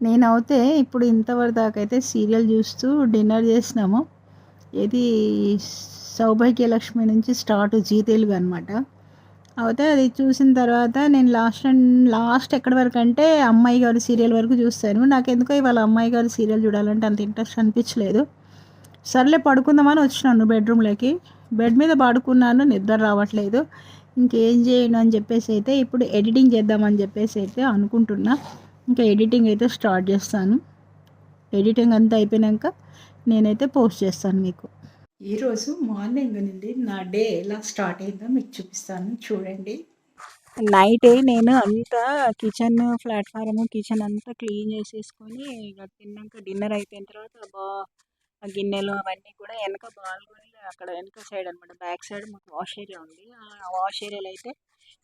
నేనైతే ఇప్పుడు ఇంతవరకు దాకా అయితే సీరియల్ చూస్తూ డిన్నర్ చేసినాము. ఇది సౌభాగ్యలక్ష్మి నుంచి స్టార్ట్ జీ తెలుగు అనమాట అయితే అది చూసిన తర్వాత నేను లాస్ట్ అండ్ లాస్ట్ ఎక్కడి వరకు అంటే అమ్మాయి గారి సీరియల్ వరకు చూస్తాను. నాకు ఎందుకో ఇవాళ అమ్మాయి గారి సీరియల్ చూడాలంటే అంత ఇంట్రెస్ట్ అనిపించలేదు. సర్లే పడుకుందామని వచ్చినాను బెడ్రూమ్లోకి. బెడ్ మీద పడుకున్నాను నిద్ర రావట్లేదు. ఇంకేం చేయను అని చెప్పేసి అయితే ఇప్పుడు ఎడిటింగ్ చేద్దామని చెప్పేసి అయితే అనుకుంటున్నా. ఇంకా ఎడిటింగ్ అయితే స్టార్ట్ చేస్తాను. ఎడిటింగ్ అంతా అయిపోయాక నేనైతే పోస్ట్ చేస్తాను మీకు. ఈరోజు మార్నింగ్ నుండి నా డే ఎలా స్టార్ట్ అయిందో మీకు చూపిస్తాను. చూడండి. నైటే నేను అంతా కిచెన్ ప్లాట్ఫామ్ కిచెన్ అంతా క్లీన్ చేసేసుకొని ఇక తిన్నాక డిన్నర్ అయిపోయిన తర్వాత బా ఆ గిన్నెలు అవన్నీ కూడా వెనక బాల్కొని అక్కడ వెనక సైడ్ అనమాట బ్యాక్ సైడ్ మాకు వాష్ ఏరియా ఉంది. ఆ వాష్ ఏరియాలో అయితే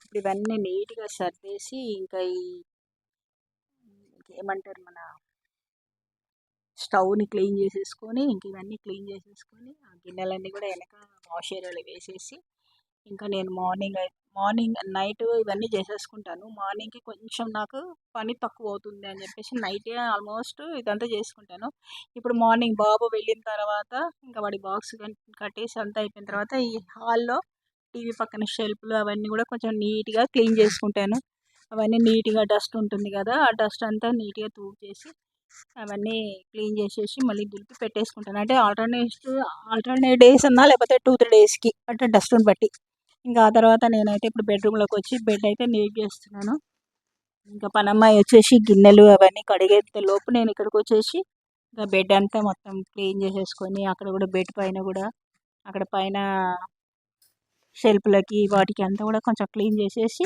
ఇప్పుడు ఇవన్నీ నీట్గా సర్దేసి ఇంకా ఈ ఏమంటారు మన స్టవ్ని క్లీన్ చేసేసుకొని ఇంక ఇవన్నీ క్లీన్ చేసేసుకొని ఆ గిన్నెలన్నీ కూడా వెనక వాష్ ఏరియాలో వేసేసి ఇంకా నేను మార్నింగ్ మార్నింగ్ నైట్ ఇవన్నీ చేసేసుకుంటాను. మార్నింగ్కి కొంచెం నాకు పని తక్కువ అవుతుంది అని చెప్పేసి నైటే ఆల్మోస్ట్ ఇదంతా చేసుకుంటాను. ఇప్పుడు మార్నింగ్ బాబు వెళ్ళిన తర్వాత ఇంకా వాడి బాక్స్ కట్టేసి అంతా అయిపోయిన తర్వాత ఈ హాల్లో టీవీ పక్కన షెల్ఫ్లు అవన్నీ కూడా కొంచెం నీట్గా క్లీన్ చేసుకుంటాను. అవన్నీ నీట్గా డస్ట్ ఉంటుంది కదా ఆ డస్ట్ అంతా నీట్గా చేసి అవన్నీ క్లీన్ చేసేసి మళ్ళీ దులిపి పెట్టేసుకుంటాను. అంటే ఆల్టర్నేట్ ఆల్టర్నేట్ డేస్ అన్నా లేకపోతే టూ త్రీ డేస్కి అంటే డస్ట్ని బట్టి. ఇంకా ఆ తర్వాత నేనైతే ఇప్పుడు బెడ్రూమ్లోకి వచ్చి బెడ్ అయితే నీట్ చేస్తున్నాను. ఇంకా పనమ్మాయి వచ్చేసి గిన్నెలు అవన్నీ కడిగేంత లోపు నేను ఇక్కడికి వచ్చేసి ఇంకా బెడ్ అంతా మొత్తం క్లీన్ చేసేసుకొని అక్కడ కూడా బెడ్ పైన కూడా అక్కడ పైన షెల్ఫ్లకి వాటికి అంతా కూడా కొంచెం క్లీన్ చేసేసి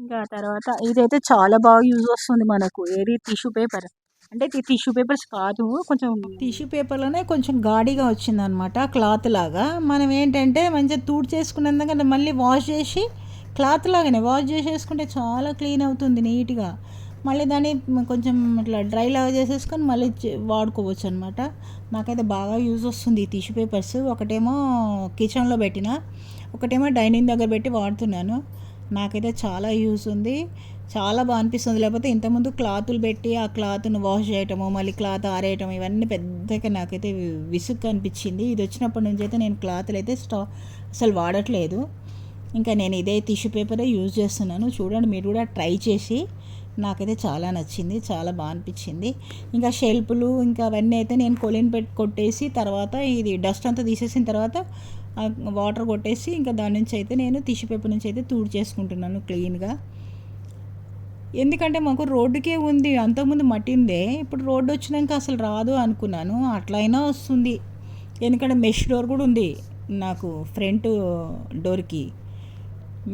ఇంకా తర్వాత ఇదైతే చాలా బాగా యూజ్ వస్తుంది మనకు. ఏది? Tissue paper. అంటే టిష్యూ పేపర్స్ కాదు కొంచెం టిష్యూ పేపర్లోనే కొంచెం గాడిగా వచ్చిందనమాట క్లాత్ లాగా. మనం ఏంటంటే మంచిగా తూడ్ చేసుకున్నందుకంటే మళ్ళీ వాష్ చేసి క్లాత్ లాగానే వాష్ చేసేసుకుంటే చాలా క్లీన్ అవుతుంది నీట్గా. మళ్ళీ దాన్ని కొంచెం ఇట్లా డ్రై లాగా చేసేసుకొని మళ్ళీ వాడుకోవచ్చు అనమాట నాకైతే బాగా యూజ్ వస్తుంది ఈ టిష్యూ పేపర్స్. ఒకటేమో కిచెన్లో పెట్టిన ఒకటేమో డైనింగ్ దగ్గర పెట్టి వాడుతున్నాను. నాకైతే చాలా యూస్ ఉంది. చాలా బాగా అనిపిస్తుంది. లేకపోతే ఇంతకుముందు క్లాతులు పెట్టి ఆ క్లాత్ను వాష్ చేయటము మళ్ళీ క్లాత్ ఆరేయటం ఇవన్నీ పెద్దగా నాకైతే విసుగు అనిపించింది. ఇది వచ్చినప్పటి నుంచి అయితే నేను క్లాత్లు అయితే స్టా అసలు వాడట్లేదు. ఇంకా నేను ఇదే టిష్యూ పేపరే యూజ్ చేస్తున్నాను. చూడండి మీరు కూడా ట్రై చేసి నాకైతే చాలా నచ్చింది. చాలా బాగా అనిపించింది. ఇంకా షెల్ఫ్లు ఇంకా అవన్నీ అయితే నేను కొలిన్ పెట్టి కొట్టేసి తర్వాత ఇది డస్ట్ అంతా తీసేసిన తర్వాత వాటర్ కొట్టేసి ఇంకా దాని నుంచి అయితే నేను టిష్యూ పేపర్ నుంచి అయితే తూడు చేసుకుంటున్నాను క్లీన్గా. ఎందుకంటే మాకు రోడ్డుకే ఉంది అంతకుముందు మట్టిందే ఇప్పుడు రోడ్డు వచ్చినాక అసలు రాదు అనుకున్నాను. అట్లయినా వస్తుంది. ఎందుకంటే మెష్ డోర్ కూడా ఉంది నాకు ఫ్రంట్ డోర్కి.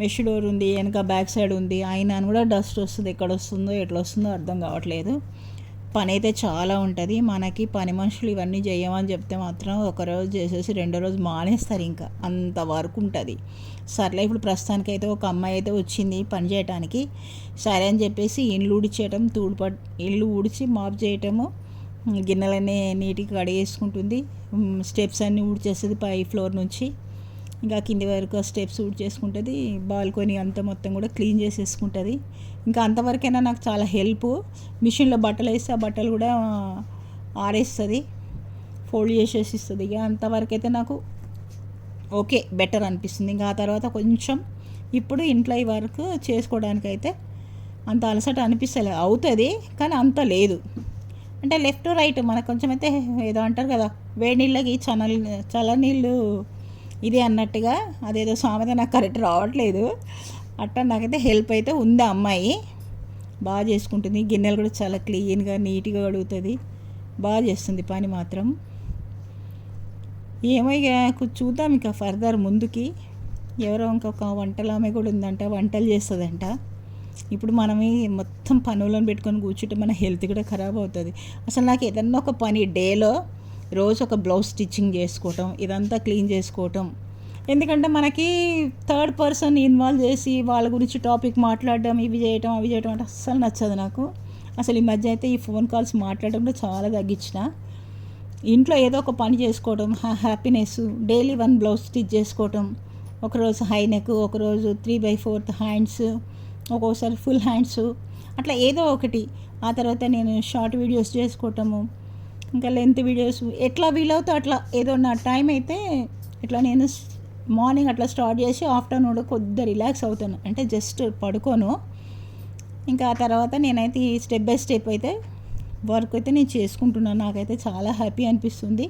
మెష్ డోర్ ఉంది వెనక బ్యాక్ సైడ్ ఉంది. అయినా కూడా డస్ట్ వస్తుంది ఎక్కడ వస్తుందో ఎట్లా వస్తుందో అర్థం కావట్లేదు. పని అయితే చాలా ఉంటుంది. మనకి పని మనుషులు ఇవన్నీ చేయమని చెప్తే మాత్రం ఒకరోజు చేసేసి రెండో రోజు మానేస్తారు ఇంకా. అంత వర్క్ ఉంటుంది. సర్లే ఇప్పుడు ప్రస్తుతానికి అయితే ఒక అమ్మాయి అయితే వచ్చింది పని చేయడానికి సరే అని చెప్పేసి ఇల్లు ఊడిచేయటం తూడుప ఇల్లు ఊడిచి మాప్ చేయటము గిన్నెలన్నీ నీట్గా కడిగేసుకుంటుంది. స్టెప్స్ అన్నీ ఊడ్చేస్తుంది పై ఫ్లోర్ నుంచి. ఇంకా కింది వరకు స్టెప్స్ ఊడ్ చేసుకుంటుంది. బాల్కనీ అంతా మొత్తం కూడా క్లీన్ చేసేసుకుంటుంది. ఇంకా అంతవరకైనా నాకు చాలా హెల్ప్ మిషన్లో బట్టలు వేస్తే ఆ బట్టలు కూడా ఆరేస్తుంది. ఫోల్డ్ చేసేసి ఇస్తుంది. ఇక అంతవరకైతే నాకు ఓకే బెటర్ అనిపిస్తుంది. ఇంకా ఆ తర్వాత కొంచెం ఇప్పుడు ఇంట్లో ఈ వర్క్ చేసుకోవడానికైతే అంత అలసట అనిపిస్తలే అవుతుంది కానీ అంత లేదు. అంటే లెఫ్ట్ రైట్ మనకు కొంచెం అయితే ఏదో అంటారు కదా వేడి నీళ్ళకి చల్ల చల్ల నీళ్ళు ఇది అన్నట్టుగా అదేదో సామెత నాకు కరెక్ట్ రావట్లేదు. అట్ట నాకైతే హెల్ప్ అయితే ఉంది అమ్మాయి. బాగా చేసుకుంటుంది. గిన్నెలు కూడా చాలా క్లీన్గా నీట్గా కడుగుతుంది. బాగా చేస్తుంది పని మాత్రం. ఏమో ఇక చూద్దాం ఇక ఫర్దర్ ముందుకి. ఎవరో ఇంకొక వంటలు ఆమె కూడా ఉందంట వంటలు చేస్తుందంట. ఇప్పుడు మనమే మొత్తం పనులను పెట్టుకొని కూర్చుంటే మన హెల్త్ కూడా ఖరాబ్ అవుతుంది. అసలు నాకు ఏదన్నా ఒక పని డేలో రోజు ఒక బ్లౌజ్ స్టిచ్చింగ్ చేసుకోవటం ఇదంతా క్లీన్ చేసుకోవటం. ఎందుకంటే మనకి థర్డ్ పర్సన్ ఇన్వాల్వ్ చేసి వాళ్ళ గురించి టాపిక్ మాట్లాడడం ఇవి చేయటం అవి చేయటం అంటే అస్సలు నచ్చదు నాకు. అసలు ఈ మధ్య అయితే ఈ ఫోన్ కాల్స్ మాట్లాడడం కూడా చాలా తగ్గించిన. ఇంట్లో ఏదో ఒక పని చేసుకోవడం happiness daily one blouse stitch చేసుకోవటం ఒకరోజు హై నెక్ ఒకరోజు త్రీ బై ఫోర్త్ హ్యాండ్స్ ఒక్కోసారి ఫుల్ హ్యాండ్స్ అట్లా ఏదో ఒకటి. ఆ తర్వాత నేను షార్ట్ వీడియోస్ చేసుకోవటము ఇంకా లెంత్ వీడియోస్ ఎట్లా వీలవుతో అట్లా ఏదో నా టైం అయితే ఇట్లా నేను మార్నింగ్ అట్లా స్టార్ట్ చేసి ఆఫ్టర్నూన్ కొద్దిగా రిలాక్స్ అవుతాను. అంటే జస్ట్ పడుకోను. ఇంకా ఆ తర్వాత నేనైతే ఈ స్టెప్ బై స్టెప్ అయితే వర్క్ అయితే నేను చేసుకుంటున్నాను. నాకైతే చాలా హ్యాపీ అనిపిస్తుంది.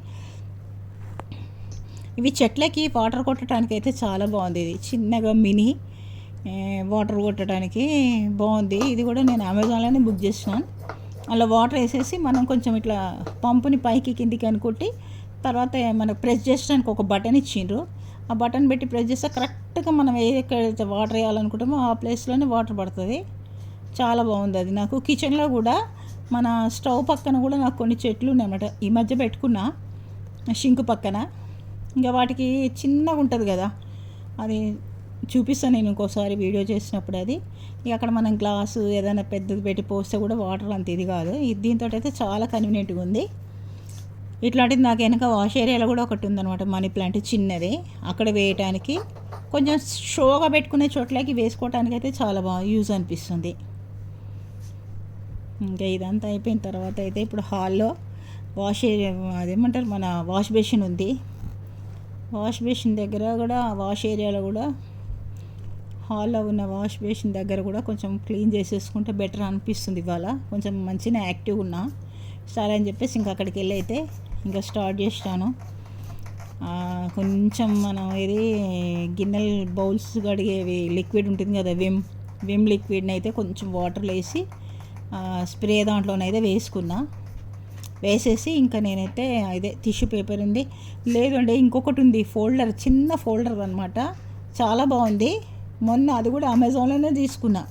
ఇవి చెట్లకి వాటర్ కొట్టడానికి అయితే చాలా బాగుంది. ఇది చిన్నగా మినీ వాటర్ కొట్టడానికి బాగుంది. ఇది కూడా నేను అమెజాన్లోనే బుక్ చేసినాను. అలా వాటర్ వేసేసి మనం కొంచెం ఇట్లా పంపుని పైకి కిందికి అనుకుంటే తర్వాత మనకు ప్రెస్ చేయడానికి ఒక బటన్ ఇచ్చిండ్రు. ఆ బటన్ పెట్టి ప్రెస్ చేస్తే కరెక్ట్గా మనం ఏ ఎక్కడైతే వాటర్ వేయాలనుకుంటామో ఆ ప్లేస్లోనే వాటర్ పడుతుంది. చాలా బాగుంది అది. నాకు కిచెన్లో కూడా మన స్టవ్ పక్కన కూడా నాకు కొన్ని చెట్లు ఉన్నాయన్నమాట ఈ మధ్య పెట్టుకున్నా షింకు పక్కన. ఇంకా వాటికి చిన్నగా ఉంటుంది కదా. అది చూపిస్తాను నేను ఇంకోసారి వీడియో చేసినప్పుడు అది. ఇక అక్కడ మనం గ్లాసు ఏదైనా పెద్దది పెట్టి పోస్తే కూడా వాటర్ అంత ఇది కాదు. ఇది దీంతో అయితే చాలా కన్వీనియంట్గా ఉంది. ఇట్లాంటిది నాకు వెనక వాష్ ఏరియాలో కూడా ఒకటి ఉందన్నమాట మనీ ప్లాంట్ చిన్నది. అక్కడ వేయటానికి కొంచెం షోగా పెట్టుకునే చోట్లకి వేసుకోవటానికి అయితే చాలా బాగా యూజ్ అనిపిస్తుంది. ఇంకా ఇదంతా అయిపోయిన తర్వాత అయితే ఇప్పుడు హాల్లో వాష్ ఏరియా అదేమంటారు మన వాష్ బేసిన్ ఉంది. వాష్ బేసిన్ దగ్గర కూడా వాష్ ఏరియాలో కూడా హాల్లో ఉన్న వాష్ బేసిన్ దగ్గర కూడా కొంచెం క్లీన్ చేసేసుకుంటే బెటర్ అనిపిస్తుంది ఇవాళ. కొంచెం మంచిగా యాక్టివ్ ఉన్నా. సరే అని చెప్పేసి ఇంకా అక్కడికి వెళ్ళి అయితే ఇంకా స్టార్ట్ చేసినాను కొంచెం మనం ఇది గిన్నెలు బౌల్స్ కడిగేవి లిక్విడ్ ఉంటుంది కదా విమ్ విమ్ లిక్విడ్ని అయితే కొంచెం వాటర్లో వేసి స్ప్రే దాంట్లోనైతే వేసుకున్నా. వేసేసి ఇంకా నేనైతే అదే టిష్యూ పేపర్ ఉంది. లేదండి ఇంకొకటి ఉంది ఫోల్డర్ చిన్న ఫోల్డర్ అనమాట చాలా బాగుంది. మొన్న అది కూడా అమెజాన్లోనే తీసుకున్నా.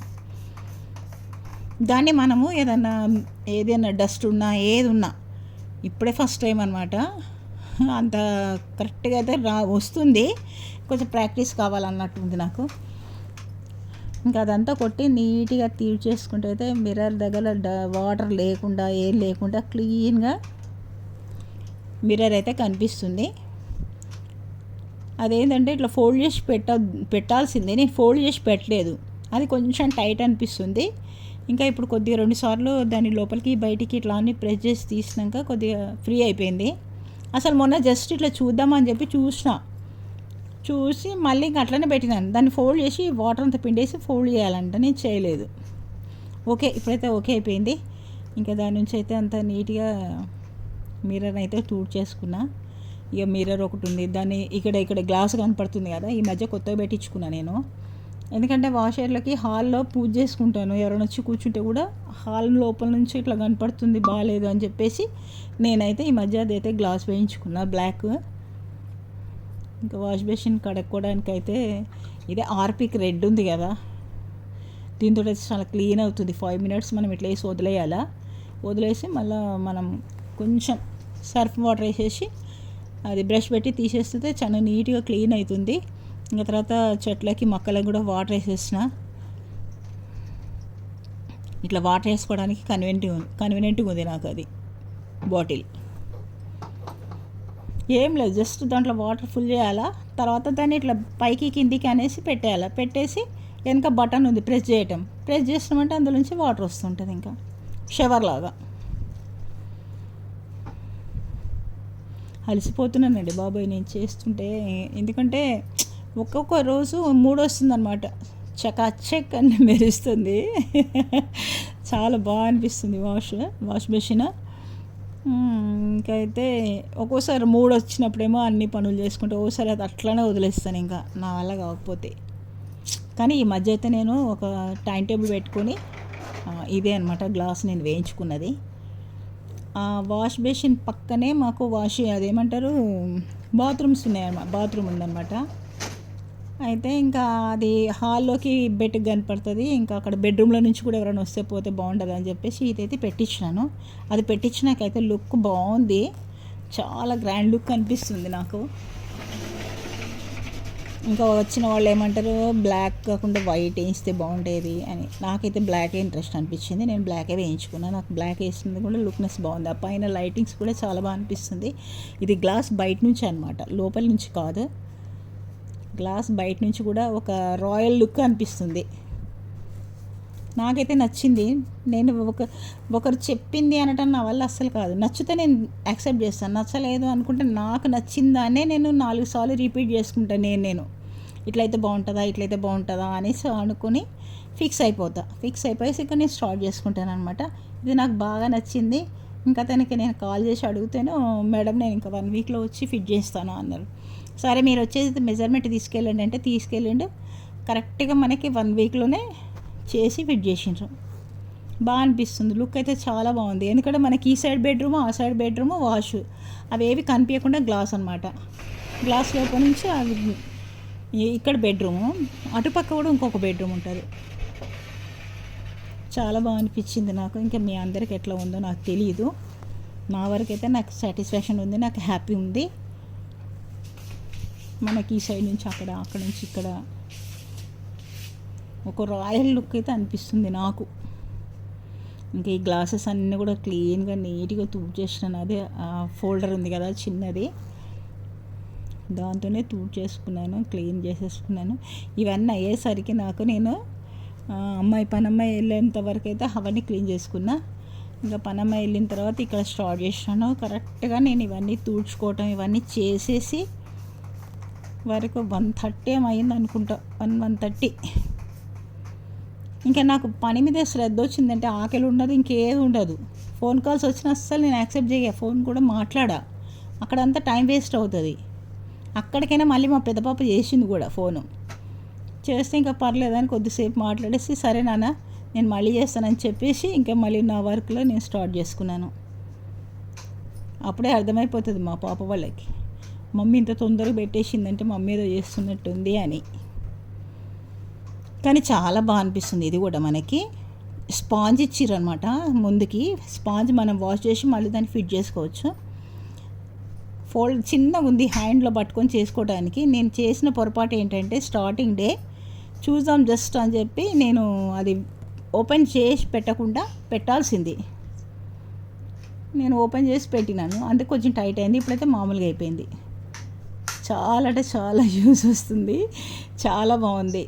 దాన్ని మనము ఏదన్నా ఏదైనా డస్ట్ ఉన్నా ఏది ఉన్నా ఇప్పుడే ఫస్ట్ టైం అనమాట అంత కరెక్ట్గా అయితే రా వస్తుంది. కొంచెం ప్రాక్టీస్ కావాలన్నట్టు ఉంది నాకు. ఇంకా అదంతా కొట్టి నీట్గా తీర్చేసుకుంటే అయితే మిర్రర్ దగ్గర డ- వాటర్ లేకుండా ఏం లేకుండా క్లీన్గా మిర్రర్ అయితే కనిపిస్తుంది. అదేంటంటే ఇట్లా ఫోల్డ్ చేసి పెట్ట పెట్టాల్సిందే. నేను ఫోల్డ్ చేసి పెట్టలేదు. అది కొంచెం టైట్ అనిపిస్తుంది. ఇంకా ఇప్పుడు కొద్దిగా రెండుసార్లు దాని లోపలికి బయటికి ఇట్లా అన్ని ప్రెస్ చేసి తీసినాక కొద్దిగా ఫ్రీ అయిపోయింది. అసలు మొన్న జస్ట్ ఇట్లా చూద్దామని చెప్పి చూసిన. చూసి మళ్ళీ ఇంక అట్లనే పెట్టినాను. దాన్ని ఫోల్డ్ చేసి వాటర్ అంతా పిండేసి ఫోల్డ్ చేయాలంట. నేను చేయలేదు. ఓకే ఇప్పుడైతే ఓకే అయిపోయింది. ఇంకా దాని నుంచి అయితే అంత నీట్గా మిర్రర్ అయితే టూట్ చేసుకున్నా ఇక మిర్రర్ ఒకటి ఉంది. దాన్ని ఇక్కడ ఇక్కడ గ్లాస్ కనపడుతుంది కదా. ఈ మధ్య కొత్తగా పెట్టించుకున్నా నేను. ఎందుకంటే వాషర్లకి హాల్లో పూజ చేసుకుంటాను. ఎవరైనా వచ్చి కూర్చుంటే కూడా హాల్ లోపల నుంచి ఇట్లా కనపడుతుంది. బాగాలేదు అని చెప్పేసి నేనైతే ఈ మధ్య అదైతే గ్లాస్ వేయించుకున్నా. బ్లాక్ ఇంకా వాష్ బేసిన్ కడుక్కోవడానికి అయితే ఇదే ఆర్పిక్ రెడ్ ఉంది కదా. దీంతో అయితే చాలా క్లీన్ అవుతుంది. ఫైవ్ మినిట్స్ మనం ఇట్లా వేసి వదిలేయాలా? వదిలేసి మళ్ళీ మనం కొంచెం సర్ఫ్ వాటర్ వేసేసి అది బ్రష్ పెట్టి తీసేస్తే చాలా నీట్గా క్లీన్ అవుతుంది ఇంకా తర్వాత చెట్లకి మొక్కలకు కూడా వాటర్ వేసేసిన. ఇట్లా వాటర్ వేసుకోవడానికి కన్వీనియంట్ కన్వీనియంట్గా ఉంది నాకు అది బాటిల్. ఏం లేదు జస్ట్ దాంట్లో వాటర్ ఫుల్ చేయాలా? తర్వాత దాన్ని ఇట్లా పైకి కిందికి అనేసి పెట్టేయాలా? పెట్టేసి వెనక బటన్ ఉంది ప్రెస్ చేయటం. ప్రెస్ చేసినామంటే అందులోంచి వాటర్ వస్తుంటుంది ఇంకా. షవర్ లాగా. అలసిపోతున్నానండి బాబాయ్ నేను చేస్తుంటే. ఎందుకంటే ఒక్కొక్క రోజు మూడు వస్తుందన్నమాట. చకాచక్ అని మెరుస్తుంది. చాలా బాగా అనిపిస్తుంది వాష్ వాష్ మెషిన్. ఇంకైతే ఒక్కోసారి మూడు వచ్చినప్పుడేమో అన్ని పనులు చేసుకుంటే ఒక్కోసారి అది అట్లనే వదిలేస్తాను ఇంకా. నా వల్ల కాకపోతే. కానీ ఈ మధ్య అయితే నేను ఒక టైం టేబుల్ పెట్టుకొని ఇదే అనమాట గ్లాస్ నేను వేయించుకున్నది. ఆ వాష్ బేసిన్ పక్కనే మాకు వాష్ అదేమంటారు? బాత్రూమ్స్ ఉన్నాయన్నమాట బాత్రూమ్ ఉందన్నమాట. అయితే ఇంకా అది హాల్లోకి బెడ్ కనపడుతుంది ఇంకా అక్కడ బెడ్రూమ్లో నుంచి కూడా ఎవరైనా వస్తే పోతే బాగుంటుంది అని చెప్పేసి ఇదైతే పెట్టించినాను. అది పెట్టించినాకైతే లుక్ బాగుంది. చాలా గ్రాండ్ లుక్ అనిపిస్తుంది నాకు. ఇంకా వచ్చిన వాళ్ళు ఏమంటారు బ్లాక్ కాకుండా వైట్ వేయిస్తే బాగుండేది అని. నాకైతే బ్లాకే ఇంట్రెస్ట్ అనిపించింది. నేను బ్లాకే వేయించుకున్నాను నాకు బ్లాక్ వేసింది కూడా లుక్నెస్ బాగుంది. ఆ పైన లైటింగ్స్ కూడా చాలా బాగా అనిపిస్తుంది. ఇది గ్లాస్ బయట నుంచి అనమాట లోపల నుంచి కాదు. గ్లాస్ బయట నుంచి కూడా ఒక రాయల్ లుక్ అనిపిస్తుంది. నాకైతే నచ్చింది. నేను ఒక ఒకరు చెప్పింది అనటం నా వల్ల అస్సలు కాదు. నచ్చితే నేను యాక్సెప్ట్ చేస్తాను. నచ్చలేదు అనుకుంటే నాకు నచ్చిందానే నేను నాలుగు సార్లు రిపీట్ చేసుకుంటాను నేను నేను. ఇట్లయితే బాగుంటుందా ఇట్లయితే బాగుంటుందా అనేసి అనుకుని ఫిక్స్ అయిపోతా. ఫిక్స్ అయిపోయేసి ఇక నేను స్టార్ట్ చేసుకుంటాను అనమాట. ఇది నాకు బాగా నచ్చింది. ఇంకా తనకి నేను కాల్ చేసి అడుగుతాను మేడం నేను ఇంకా వన్ వీక్లో వచ్చి ఫిట్ చేస్తాను అన్నారు. సరే మీరు వచ్చేసి మెజర్మెంట్ తీసుకెళ్ళండి అంటే తీసుకెళ్ళండి. కరెక్ట్గా మనకి వన్ వీక్లోనే చేసి ఫిట్ చేసిండ్రు. బాగా అనిపిస్తుంది. లుక్ అయితే చాలా బాగుంది. ఎందుకంటే మనకి ఈ సైడ్ బెడ్రూమ్ ఆ సైడ్ బెడ్రూమ్ వాష్ అవి ఏవి కనిపించకుండా గ్లాస్ అనమాట గ్లాస్ లోపల నుంచి అవి ఇక్కడ బెడ్రూము అటుపక్క కూడా ఇంకొక బెడ్రూమ్ ఉంటుంది. చాలా బాగా అనిపించింది నాకు. ఇంకా మీ అందరికి ఎట్లా ఉందో నాకు తెలియదు నా వరకు అయితే నాకు సాటిస్ఫాక్షన్ ఉంది. నాకు హ్యాపీ ఉంది. మనకి ఈ సైడ్ నుంచి అక్కడ అక్కడ నుంచి ఇక్కడ ఒక రాయల్ లుక్ అయితే అనిపిస్తుంది నాకు. ఇంకా ఈ గ్లాసెస్ అన్నీ కూడా క్లీన్గా నీట్గా తూపు చేసినాను. అదే ఫోల్డర్ ఉంది కదా చిన్నది. దాంతోనే తూపు చేసుకున్నాను క్లీన్ చేసేసుకున్నాను. ఇవన్నీ అయ్యేసరికి నాకు నేను అమ్మాయి పనమ్మాయి వెళ్ళేంత వరకు అయితే అవన్నీ క్లీన్ చేసుకున్నా. ఇంకా పనమ్మాయి వెళ్ళిన తర్వాత ఇక్కడ స్టార్ట్ చేసినాను. కరెక్ట్గా నేను ఇవన్నీ తూడ్చుకోవటం ఇవన్నీ చేసేసి వరకు వన్ థర్టీ ఏమైంది అనుకుంటా వన్ వన్ థర్టీ. ఇంకా నాకు పని మీద శ్రద్ధ వచ్చిందంటే ఆకలి ఉండదు ఇంకేది ఉండదు. ఫోన్ కాల్స్ వచ్చిన అస్సలు నేను యాక్సెప్ట్ చేయ ఫోన్ కూడా మాట్లాడా. అక్కడంతా టైం వేస్ట్ అవుతుంది. అక్కడికైనా మళ్ళీ మా పెద్ద పాప చేసింది కూడా ఫోను. చేస్తే ఇంకా పర్లేదని కొద్దిసేపు మాట్లాడేసి సరే నాన్న నేను మళ్ళీ చేస్తానని చెప్పేసి ఇంకా మళ్ళీ నా వర్క్లో నేను స్టార్ట్ చేసుకున్నాను. అప్పుడే అర్థమైపోతుంది మా పాప వాళ్ళకి. మమ్మీ ఇంత తొందరగా పెట్టేసిందంటే మమ్మీ ఏదో చేస్తున్నట్టుంది అని. కానీ చాలా బాగా అనిపిస్తుంది ఇది కూడా మనకి. స్పాంజ్ ఇచ్చిర్రనమాట ముందుకి. స్పాంజ్ మనం వాష్ చేసి మళ్ళీ దాన్ని ఫిట్ చేసుకోవచ్చు. ఫోల్డ్ చిన్నగా ఉంది హ్యాండ్లో పట్టుకొని చేసుకోవడానికి. నేను చేసిన పొరపాటు ఏంటంటే స్టార్టింగ్ డే చూద్దాం జస్ట్ అని చెప్పి నేను అది ఓపెన్ చేసి పెట్టకుండా పెట్టాల్సింది. నేను ఓపెన్ చేసి పెట్టినాను. అందుకు కొంచెం టైట్ అయింది. ఇప్పుడైతే మామూలుగా అయిపోయింది. చాలా అంటే చాలా యూస్ వస్తుంది. చాలా బాగుంది.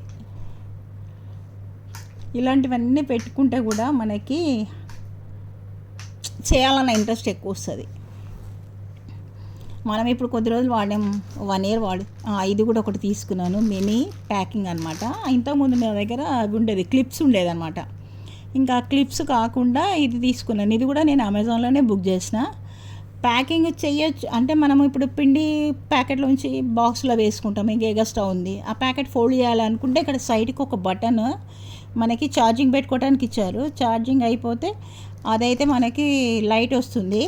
ఇలాంటివన్నీ పెట్టుకుంటే కూడా మనకి చేయాలన్న ఇంట్రెస్ట్ ఎక్కువ వస్తుంది. మనం ఇప్పుడు కొద్ది రోజులు వాడాం వన్ ఇయర్ వాడు ఇది కూడా ఒకటి తీసుకున్నాను మినీ ప్యాకింగ్ అనమాట ఇంతకుముందు నా దగ్గర అవి ఉండేది క్లిప్స్ ఉండేదన్నమాట. ఇంకా క్లిప్స్ కాకుండా ఇది తీసుకున్నాను. ఇది కూడా నేను అమెజాన్లోనే బుక్ చేసిన. ప్యాకింగ్ చేయొచ్చు అంటే మనం ఇప్పుడు పిండి ప్యాకెట్లోంచి బాక్స్లో వేసుకుంటాం ఇంకా ఎగస్ట్రా ఉంది. ఆ ప్యాకెట్ ఫోల్డ్ చేయాలనుకుంటే ఇక్కడ సైడ్కి ఒక బటన్ మనకి ఛార్జింగ్ పెట్టుకోవడానికి ఇచ్చారు. ఛార్జింగ్ అయిపోతే అదైతే మనకి లైట్ వస్తుంది.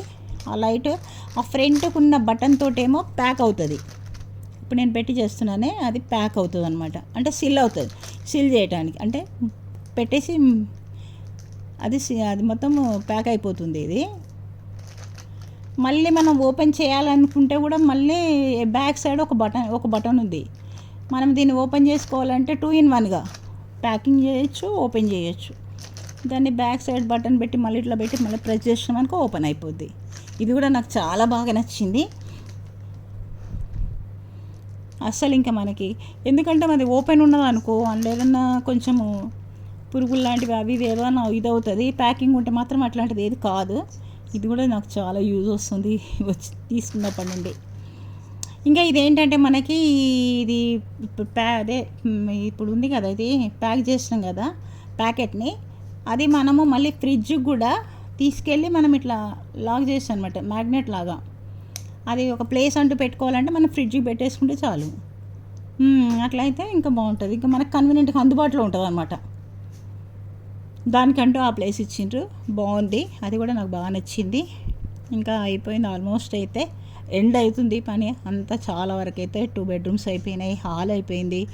ఆ లైట్ ఆ ఫ్రంట్కున్న బటన్ తోటేమో ప్యాక్ అవుతుంది. ఇప్పుడు నేను పెట్టి చేస్తున్నానే అది ప్యాక్ అవుతుంది అనమాట అంటే సిల్ అవుతుంది. సిల్ చేయడానికి అంటే పెట్టేసి అది అది మొత్తం ప్యాక్ అయిపోతుంది ఇది. మళ్ళీ మనం ఓపెన్ చేయాలనుకుంటే కూడా మళ్ళీ బ్యాక్ సైడ్ ఒక బటన్ ఒక బటన్ ఉంది. మనం దీన్ని ఓపెన్ చేసుకోవాలంటే టూ ఇన్ వన్గా ప్యాకింగ్ చేయొచ్చు ఓపెన్ చేయొచ్చు. దాన్ని బ్యాక్ సైడ్ బటన్ పెట్టి మళ్ళీ ఇట్లా పెట్టి మళ్ళీ ప్రెస్ చేసినామనుకో ఓపెన్ అయిపోద్ది. ఇది కూడా నాకు చాలా బాగా నచ్చింది. అస్సలు ఇంకా మనకి ఎందుకంటే మనది ఓపెన్ ఉన్నది అనుకో అందులో ఏదన్నా కొంచెము పురుగులు లాంటివి అవి ఏదైనా ఇది అవుతుంది ప్యాకింగ్ ఉంటే మాత్రం అట్లాంటిది ఏది కాదు. ఇది కూడా నాకు చాలా యూజ్ వస్తుంది వచ్చి తీసుకున్నప్పటి నుండి. ఇంకా ఇదేంటంటే మనకి ఇది ప్యా అదే ఇప్పుడు ఉంది కదా ఇది ప్యాక్ చేసినాం కదా ప్యాకెట్ని. అది మనము మళ్ళీ ఫ్రిడ్జ్ కూడా తీసుకెళ్ళి మనం ఇట్లా లాక్ చేస్తాం అనమాట మ్యాగ్నెట్ లాగా. అది ఒక ప్లేస్ అంటూ పెట్టుకోవాలంటే మనం ఫ్రిడ్జ్కి పెట్టేసుకుంటే చాలు. అట్లయితే ఇంకా బాగుంటుంది. ఇంకా మనకు కన్వీనియంట్గా అందుబాటులో ఉంటుంది అనమాట దానికంటూ ఆ ప్లేస్ ఇచ్చిండ్రు. బాగుంది. అది కూడా నాకు బాగా నచ్చింది. ఇంకా అయిపోయింది ఆల్మోస్ట్ అయితే. ఎండ్ అవుతుంది పని. అంతా చాలా వరకు అయితే టూ బెడ్రూమ్స్ అయిపోయినాయి. హాల్ అయిపోయింది.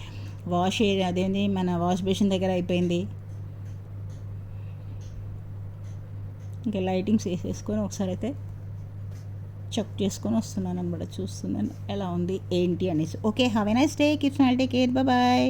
వాష్ అదేంది మన వాష్ బేసిన్ దగ్గర అయిపోయింది. ఇంకా లైటింగ్స్ వేసేసుకొని ఒకసారి అయితే చెక్ చేసుకొని వస్తున్నాను అనమాట చూస్తున్నాను ఎలా ఉంది ఏంటి అనేసి. Okay have a nice day keeps take care bye